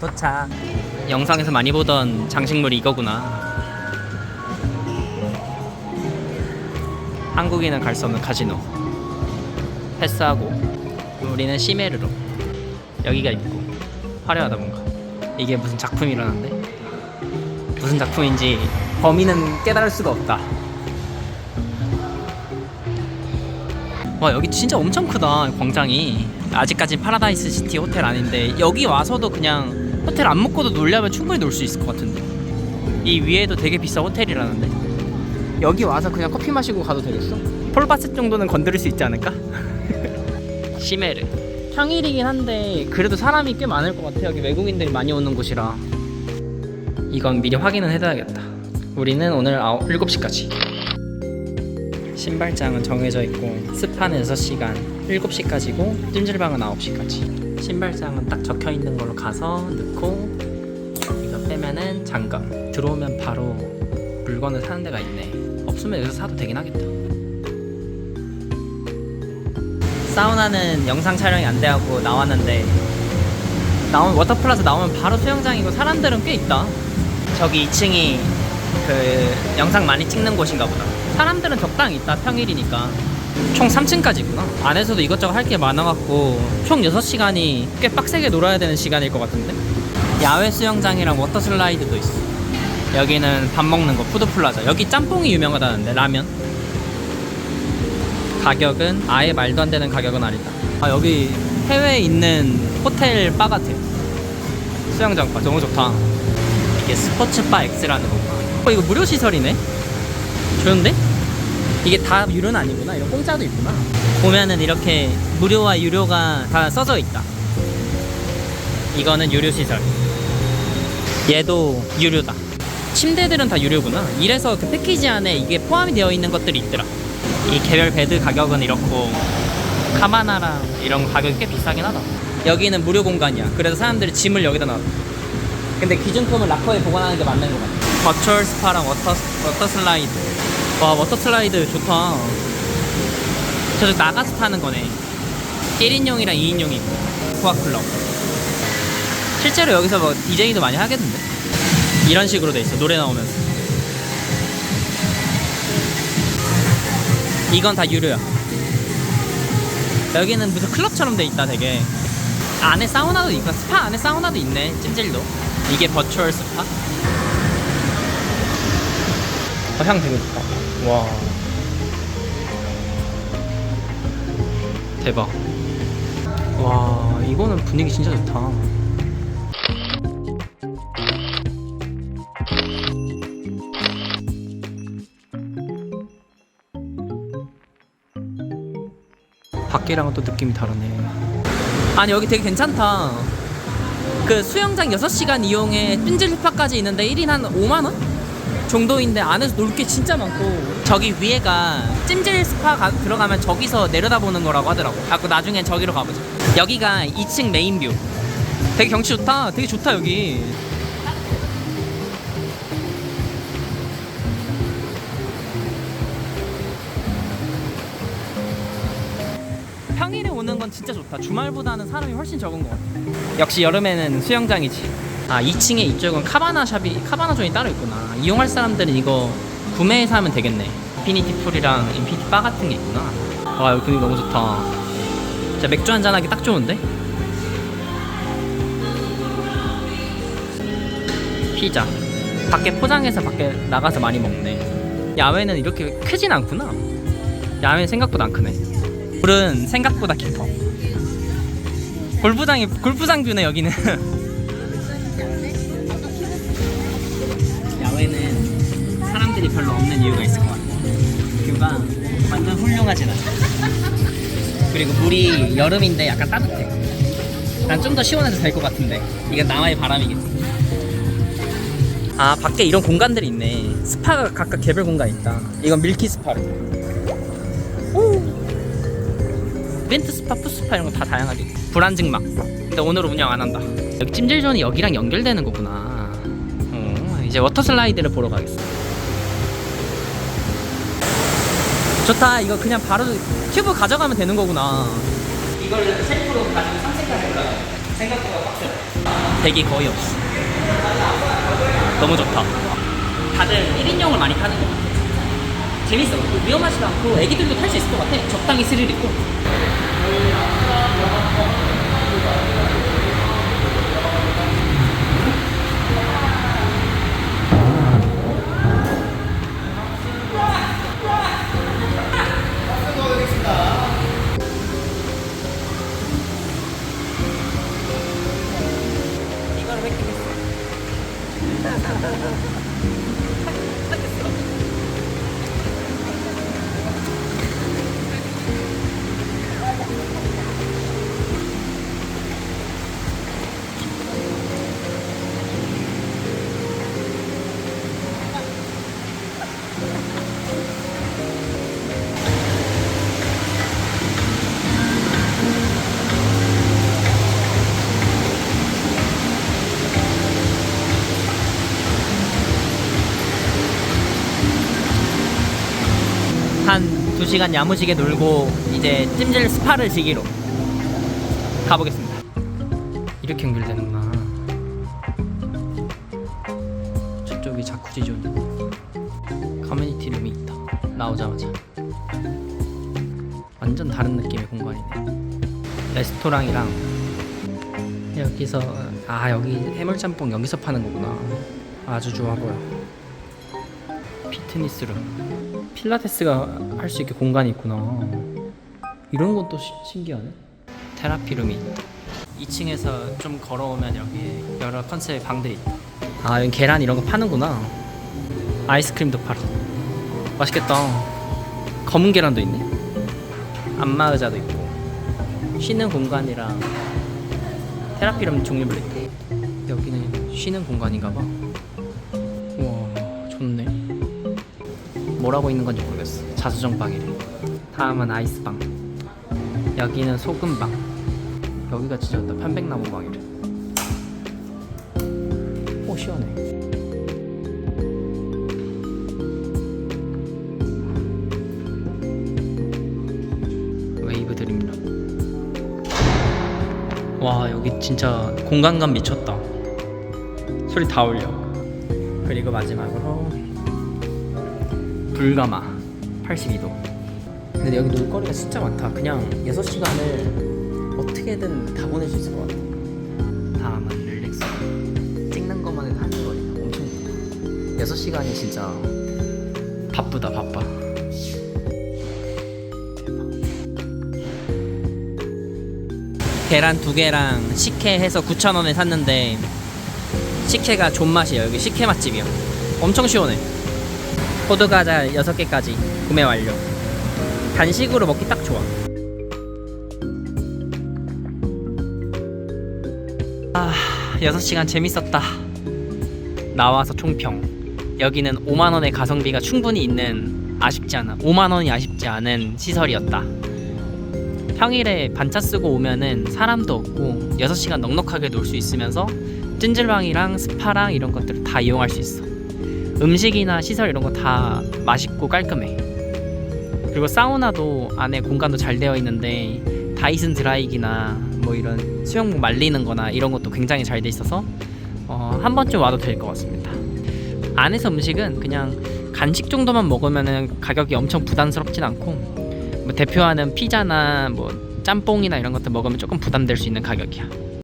도착. 영상에서 많이 보던 장식물이 이거구나. 한국인은 갈 수 없는 카지노. 패스하고 우리는 시메르로. 여기가 있고 화려하다 뭔가. 이게 무슨 작품이라는데? 무슨 작품인지 범인은 깨달을 수가 없다. 와 여기 진짜 엄청 크다 광장이 아직까진 파라다이스 시티 호텔 아닌데 여기 와서도 그냥 호텔 안 묵고도 놀려면 충분히 놀 수 있을 것 같은데. 이 위에도 되게 비싼 호텔이라는데. 여기 와서 그냥 커피 마시고 가도 되겠어? 폴바스 정도는 건드릴 수 있지 않을까? 시메르. 평일이긴 한데 그래도 사람이 꽤 많을 것 같아. 여기 외국인들이 많이 오는 곳이라. 이건 미리 확인은 해둬야겠다. 우리는 오늘 7시까지. 신발장은 정해져 있고 스파는 6시간 7시까지고 찜질방은 9시까지 신발장은 딱 적혀 있는 걸로 가서 넣고 이거 빼면은 잠금 들어오면 바로 물건을 사는 데가 있네. 없으면 여기서 사도 되긴 하겠다. 사우나는 영상 촬영이 안 돼하고 나왔는데 나오면 워터플러스 나오면 바로 수영장이고 사람들은 꽤 있다. 저기 2층이 그 영상 많이 찍는 곳인가 보다. 사람들은 적당히 있다 평일이니까 총 3층까지구나. 안에서도 이것저것 할 게 많아갖고 총 6시간이 꽤 빡세게 놀아야 되는 시간일 것 같은데? 야외 수영장이랑 워터 슬라이드도 있어. 여기는 밥 먹는 거 푸드플라자. 여기 짬뽕이 유명하다는데 라면. 가격은 아예 말도 안 되는 가격은 아니다. 아 여기 해외에 있는 호텔 바 같아. 수영장 바 너무 좋다. 이게 스포츠 바 X라는 거구나 어 이거 무료 시설이네? 좋은데? 이게 다 유료는 아니구나. 이런 공짜도 있구나. 보면은 이렇게 무료와 유료가 다 써져 있다. 이거는 유료 시설. 얘도 유료다. 침대들은 다 유료구나. 이래서 그 패키지 안에 이게 포함이 되어 있는 것들이 있더라. 이 개별 베드 가격은 이렇고 카바나랑 이런 거 가격이 꽤 비싸긴 하다. 여기는 무료 공간이야. 그래서 사람들이 짐을 여기다 놔. 근데 기준품을 락커에 보관하는 게 맞는 것 같아. 버추얼 스파랑 워터, 워터 슬라이드. 와, 워터 슬라이드 좋다. 저쪽 나가서 타는 거네. 1인용이랑 2인용이 있고. 코아클럽. 실제로 여기서 뭐 DJ도 많이 하겠는데? 이런 식으로 돼 있어. 노래 나오면서. 이건 다 유료야. 여기는 무슨 클럽처럼 돼 있다, 되게. 안에 사우나도 있고, 스파 안에 사우나도 있네, 찜질도. 이게 버추얼 스파? 어, 향 되게 좋다. 와. 대박. 와, 이거는 분위기 진짜 좋다. 밖이랑은 또 느낌이 다르네. 아니, 여기 되게 괜찮다. 그 수영장 6시간 이용에 찜질 스파까지 있는데 1인 한 5만원? 정도인데 안에서 놀 게 진짜 많고 저기 위에가 찜질 스파 가- 들어가면 저기서 내려다보는 거라고 하더라고. 아그 나중엔 저기로 가보자. 여기가 2층 메인뷰. 되게 경치 좋다. 되게 좋다 여기. 평일에 오는 건 진짜 좋다. 주말보다는 사람이 훨씬 적은 것 같아. 역시 여름에는 수영장이지 아 2층에 이쪽은 카바나 샵이 카바나 존이 따로 있구나. 이용할 사람들은 이거 구매해서 하면 되겠네. 인피니티 풀이랑 인피니티 바 같은 게 있구나. 와 여기 분위기 너무 좋다. 진짜 맥주 한잔 하기 딱 좋은데? 피자. 밖에 포장해서 밖에 나가서 많이 먹네. 야외는 이렇게 크진 않구나. 야외는 생각보다 안 크네. 물은 생각보다 깊어. 골프장이 골프장 뷰네 여기는 별로 없는 이유가 있을 것 같아. 뷰가 완전 훌륭하진 않아. 그리고 물이 여름인데 약간 따뜻해. 난 좀 더 시원해도 될 것 같은데. 이건 나와의 바람이겠지. 아, 밖에 이런 공간들이 있네. 스파가 각각 개별 공간 있다. 이건 밀키 스파래. 오. 이벤트 스파, 푸스파 이런 거 다 다양하게. 불안증막. 근데 오늘 운영 안 한다. 여기 찜질존이 여기랑 연결되는 거구나. 어, 이제 워터 슬라이드를 보러 가겠어. 좋다. 이거 그냥 바로 튜브 가져가면 되는 거구나. 이걸 셀프로 가지고 3층까지 올라가. 생각보다 빡세. 대기 거의 없어. 너무 좋다. 다들 1인용을 많이 타는 것 같아. 재밌어. 위험하지도 않고 애기들도 탈 수 있을 것 같아. 적당히 스릴 있고. 2시간 야무지게 놀고 이제 찜질 스파를 지기로 가보겠습니다. 이렇게 연결되는구나. 저쪽이 자쿠지 존. 커뮤니티 룸이 있다. 나오자마자. 완전 다른 느낌의 공간이네. 레스토랑이랑 여기서 아 여기 해물짬뽕 여기서 파는 거구나. 아주 좋아 보여. 피트니스 룸. 필라테스가 할 수 있게 공간이 있구나. 이런 것도 시- 신기하네. 테라피룸이 있다. 2층에서 좀 걸어오면 여기 여러 컨셉의 방들이 있다. 아, 여기 계란 이런 거 파는구나. 아이스크림도 팔아. 맛있겠다. 검은 계란도 있네. 안마 의자도 있고. 쉬는 공간이랑 테라피룸 종류별로 있다. 여기는 쉬는 공간인가 봐. 뭐라고 있는 건지 모르겠어. 자수정 방이래. 다음은 아이스방. 여기는 소금방. 여기가 진짜 좋다. 편백나무 방이래. 오 시원해. 웨이브 드립니다. 와 여기 진짜 공간감 미쳤다. 소리 다 올려. 그리고 마지막으로 불가마. 82도. 근데 여기 놀거리가 진짜 많다. 그냥 6시간을 어떻게든 다 보낼 수 있을 것 같아. 다음은 릴렉스. 찍는 것만 해도 한 시간이야 엄청 길다. 6시간이 진짜 바쁘다 바빠. 계란 두 개랑 식혜 해서 9,000원에 샀는데 식혜가 존맛이야 여기 식혜 맛집이야 엄청 시원해 호두과자 6개까지 구매 완료. 간식으로 먹기 딱 좋아. 아 6시간 재밌었다. 나와서 총평. 여기는 5만원의 가성비가 충분히 있는 아쉽지 않아 5만원이 아쉽지 않은 시설이었다. 평일에 반차 쓰고 오면은 사람도 없고 6시간 넉넉하게 놀 수 있으면서 찜질방이랑 스파랑 이런 것들을 다 이용할 수 있어 음식이나 시설 이런 거 다 맛있고 깔끔해. 그리고 사우나도 안에 공간도 잘 되어 있는데 다이슨 드라이기나 뭐 이런 수영복 말리는 거나 이런 것도 굉장히 잘 돼 있어서 어, 한 번쯤 와도 될 것 같습니다. 안에서 음식은 그냥 간식 정도만 먹으면은 가격이 엄청 부담스럽진 않고 뭐 대표하는 피자나 뭐 짬뽕이나 이런 것들 먹으면 조금 부담될 수 있는 가격이야.